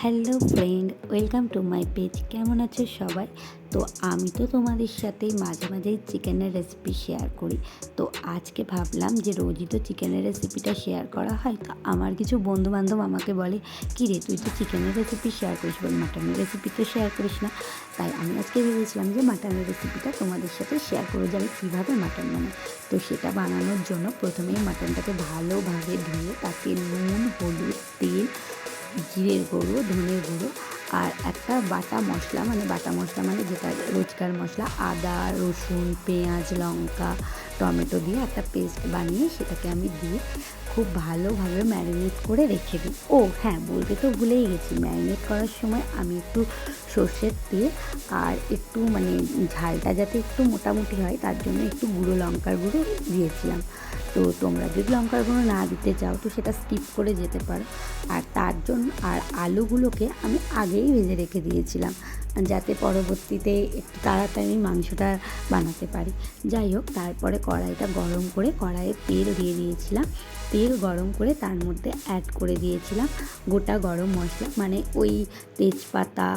Hello friend, welcome to my page. কেমন আছো সবাই? তো আমি তো তোমাদের সাথে মাঝে মাঝেই চিকেনের রেসিপি শেয়ার করি। তো আজকে ভাবলাম যে রোজই তো চিকেনের রেসিপিটা শেয়ার করা হয়। তো আমার কিছু বন্ধু বান্ধব আমাকে বলে, কী রে, তুই তো চিকেনের রেসিপি শেয়ার করিস বল মাটনের রেসিপি তো শেয়ার করিস না? তাই আমি আজকে ভেবেছিলাম যে মাটনের রেসিপিটা তোমাদের সাথে শেয়ার করে যাবে কীভাবে মাটন বানাই তো সেটা বানানোর জন্য প্রথমেই মাটনটাকে ভালোভাবে ধুয়ে তাতে নুন জিরের গুঁড়ো, ধনের গুঁড়ো আর একটা বাটা মশলা মানে বাটা মশলা মানে যেটা রোজকার মশলা, আদা, রসুন, পেঁয়াজ, লঙ্কা টমেটো দিয়ে একটা পেস্ট বানিয়ে সেটাকে আমি দিয়ে খুব ভালোভাবে ম্যারিনেট করে রেখে দিই। ও হ্যাঁ বলতে তো ভুলেই গেছি। ম্যারিনেট করার সময় আমি একটু সর্ষের তেল আর একটু মানে ঝালটা যাতে একটু মোটামুটি হয়, তার জন্য একটু গুঁড়ো লঙ্কার গুঁড়ো দিয়েছিলাম। তো তোমরা যদি লঙ্কার গুঁড়ো না দিতে চাও, তো সেটা স্কিপ করে যেতে পারো। আর তার জন্য, আর আলুগুলোকে আমি আগেই ভেজে রেখে দিয়েছিলাম। যাতে পরবর্তীতে একটু তাড়াতাড়ি মাংসটা বানাতে পারি। যাই হোক, তারপরে কড়াইটা গরম করে কড়াইয়ে তেল দিয়ে দিয়েছিলাম। তেল গরম করে তার মধ্যে অ্যাড করে দিয়েছিলাম গোটা গরম মশলা। মানে ওই তেজপাতা,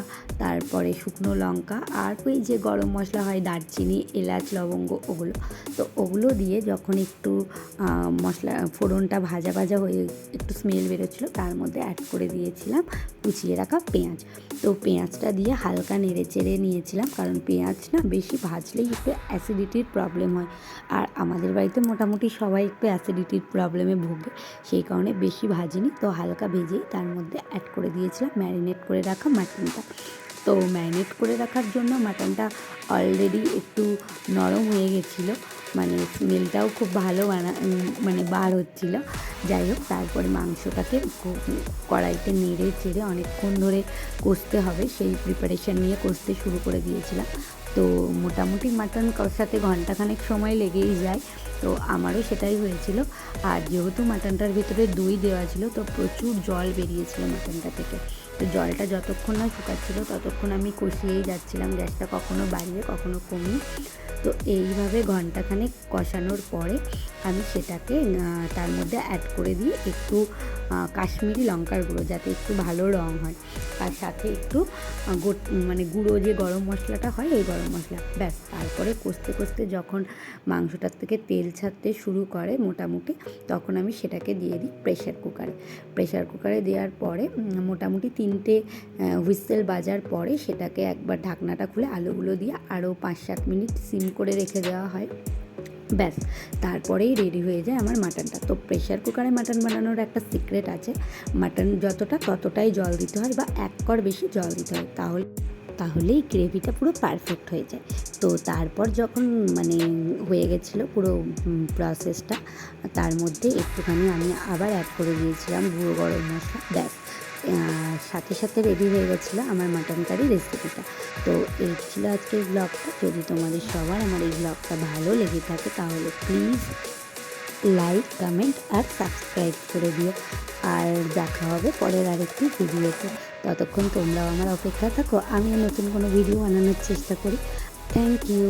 তারপরে শুকনো লঙ্কা আর ওই যে গরম মশলা হয় দারচিনি, এলাচ, লবঙ্গ, ওগুলো। তো ওগুলো দিয়ে যখন একটু মশলা, ফোড়নটা ভাজা ভাজা হয়ে একটু স্মেল বেরোচ্ছিলো, তার মধ্যে অ্যাড করে দিয়েছিলাম কুচিয়ে রাখা পেঁয়াজ। তো পেঁয়াজটা দিয়ে হালকা নেড়ে চেড়ে নিয়েছিলাম কারণ পেঁয়াজ না বেশি ভাজলেই একটু অ্যাসিডিটির প্রবলেম হয়। আর আমাদের বাড়িতে মোটামুটি সবাই একটু অ্যাসিডিটির প্রবলেমে ভোগে, সেই কারণে বেশি ভাজিনি। তো হালকা ভেজেই তার মধ্যে অ্যাড করে দিয়েছিলাম ম্যারিনেট করে রাখা মাটনটা তো ম্যারিনেট করে রাখার জন্য মাটনটা অলরেডি একটু নরম হয়ে গেছিল। মানে স্মেলটাও খুব ভালো বানা মানে বার হচ্ছিল। যাই হোক, তারপরে মাংসটাকে কড়াইতে নেড়ে চেড়ে অনেকক্ষণ ধরে কষতে হবে। সেই প্রিপারেশান নিয়ে কষতে শুরু করে দিয়েছিলাম। তো মোটামুটি মাটন কষাতে ঘন্টাখানেক সময় লেগেই যায়। তো আমারও সেটাই হয়েছিল। আর যেহেতু মাটনটার ভিতরে দই দেওয়া ছিল, তো প্রচুর জল বেরিয়েছিল মাটনটা থেকে। তো জলটা যতক্ষণ না শুকাচ্ছিল, ততক্ষণ আমি কষিয়েই যাচ্ছিলাম। গ্যাসটা কখনো বাড়িয়ে, কখনো কমিয়ে। তো এইভাবে ঘন্টাখানেক কষানোর পরে আমি সেটাকে তার মধ্যে অ্যাড করে দিয়ে একটু কাশ্মীরি লঙ্কার গুঁড়ো যাতে একটু ভালো রং হয়। আর সাথে একটু মানে গুঁড়ো যে গরম মশলাটা হয় ওই গরম মশলা। ব্যাস, তারপরে কষতে কষতে যখন মাংসটার থেকে তেল ছাড়তে শুরু করে মোটামুটি, তখন আমি সেটাকে দিয়ে দিই প্রেশার কুকারে প্রেশার কুকারে দেওয়ার পরে মোটামুটি তিনটে হুইসেল বাজার পরে সেটাকে একবার ঢাকনাটা খুলে আলুগুলো দিয়ে আরও পাঁচ সাত মিনিট সিম করে রেখে দেওয়া হয়। ব্যাস, তারপরেই রেডি হয়ে যায় আমার মাটনটা তো প্রেশার কুকারে মাটন বানানোর একটা সিক্রেট আছে। মাটন যতটা ততটাই জল দিতে হয় বা এক কর বেশি জল দিতে হয়, তাহলে, তাহলেই গ্রেভিটা পুরো পারফেক্ট হয়ে যায়। তো তারপর যখন মানে হয়ে গেছিল পুরো প্রসেসটা তার মধ্যে একটুখানি আমি আবার অ্যাড করে দিয়েছিলাম গুঁড়ো গরম মশলা। ব্যাস সাথে সাথে রেডি হয়ে গেছিল আমার মাটন কারি রেসিপিটা তো এই ছিল আজকের ব্লগটা যদি তোমাদের সবার আমার এই ব্লগটা ভালো লেগে থাকে, তাহলে প্লিজ লাইক কমেন্ট আর সাবস্ক্রাইব করে দিও। আর দেখা হবে পরের আরেকটি ভিডিওতে ততক্ষণ তোমরাও আমার অপেক্ষা থাকো। আমিও নতুন কোনো ভিডিও বানানোর চেষ্টা করি। Thank you